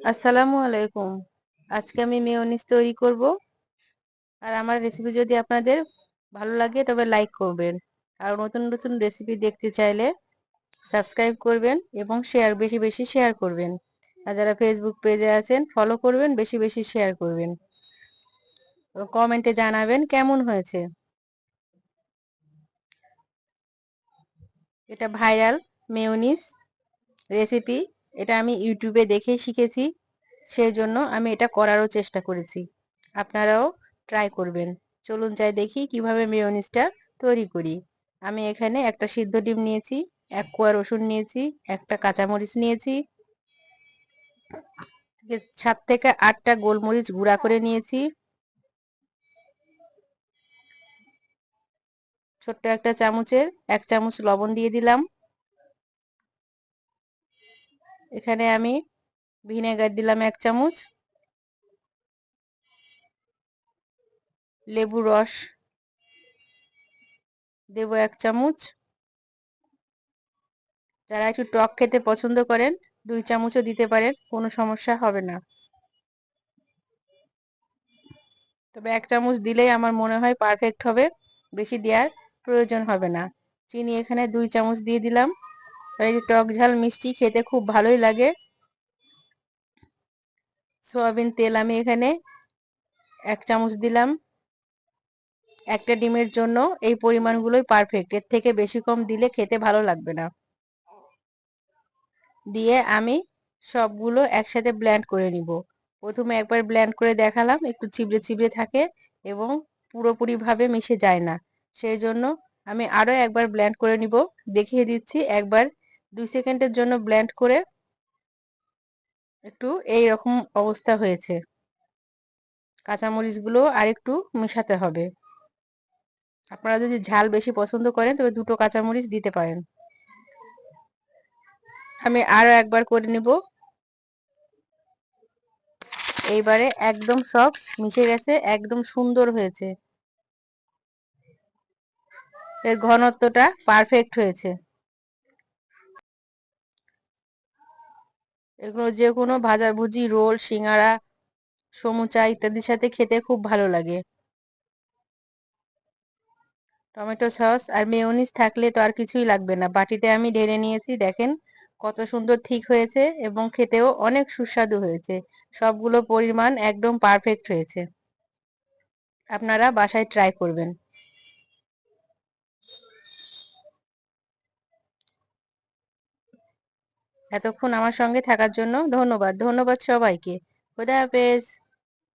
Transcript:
আসসালামু আলাইকুম। আজকে আমি মেয়োনিজ তৈরি করব। আর আমার রেসিপি যদি আপনাদের ভালো লাগে তবে লাইক করবেন। আর নতুন নতুন রেসিপি দেখতে চাইলে সাবস্ক্রাইব করবেন এবং শেয়ার বেশি বেশি শেয়ার করবেন। আর যারা ফেসবুক পেজে আছেন ফলো করবেন, বেশি বেশি শেয়ার করবেন। কমেন্টে জানাবেন কেমন হয়েছে। এটা ভাইরাল মেয়োনিজ রেসিপি এটা আমি ইউটিউবে দেখে শিখেছি সেই জন্য আমি এটা করারও চেষ্টা করেছি। আপনারাও ট্রাই করবেন। চলুন যাই দেখি কীভাবে মেয়নিজটা তৈরি করি। আমি এখানে একটা সিদ্ধ ডিম নিয়েছি, এক কোয়া রসুন নিয়েছি, একটা কাঁচামরিচ নিয়েছি সাত থেকে আটটা গোলমরিচ গুঁড়া করে নিয়েছি। ছোট্ট একটা চামচের এক চামচ লবণ দিয়ে দিলাম। এখানে আমি ভিনেগার দিলাম এক চামচ। লেবু রস দেব এক চামচ। যারা একটু টক খেতে পছন্দ করেন, দুই চামচও দিতে পারেন, কোনো সমস্যা হবে না। তবে এক চামচ দিলেই আমার মনে হয় পারফেক্ট হবে, বেশি দেওয়ার প্রয়োজন হবে না। চিনি এখানে দুই চামচ দিয়ে দিলাম। এই টক ঝাল মিষ্টি খেতে খুব ভালোই লাগে। সোয়াবিন তেল আমি এখানে এক চামচ দিলাম। একটা ডিমের জন্য এই পরিমাণগুলোই পারফেক্ট এর থেকে বেশি কম দিলে খেতে ভালো লাগবে না। দিয়ে আমি সবগুলো একসাথে ব্ল্যান্ড করে নিব। প্রথমে একবার ব্ল্যান্ড করে দেখালাম, একটু ছিবড়ে ছিবড়ে থাকে এবং পুরোপুরিভাবে মিশে যায় না। সেই জন্য আমি আরও একবার ব্ল্যান্ড করে নিব। দেখিয়ে দিচ্ছি, একবার দুই সেকেন্ডের জন্য ব্ল্যান্ড করে একটু এই রকম অবস্থা হয়েছে। কাঁচামরিচগুলো আর একটু মেশাতে হবে। আপনারা যদি ঝাল বেশি পছন্দ করেন, তবে দুটো কাঁচামরিচ দিতে পারেন। আমি আরও একবার করে নিব। এইবারে একদম সব মিশে গেছে, একদম সুন্দর হয়েছে। এর ঘনত্বটা পারফেক্ট হয়েছে। এগুলো যে কোনো ভাজাভুজি রোল, সিঙ্গারা, সমুচা ইত্যাদির সাথে খেতে খুব ভালো লাগে। টমেটো সস আর মেয়নিজ থাকলে তো আর কিছুই লাগবে না। বাটিতে আমি ঢেলে নিয়েছি, দেখেন কত সুন্দর ঠিক হয়েছে এবং খেতেও অনেক সুস্বাদু হয়েছে। সবগুলো পরিমাণ একদম পারফেক্ট হয়েছে। আপনারা বাসায় ট্রাই করবেন। এতক্ষণ আমার সঙ্গে থাকার জন্য ধন্যবাদ ধন্যবাদ সবাইকে। খুদা হাফেজ।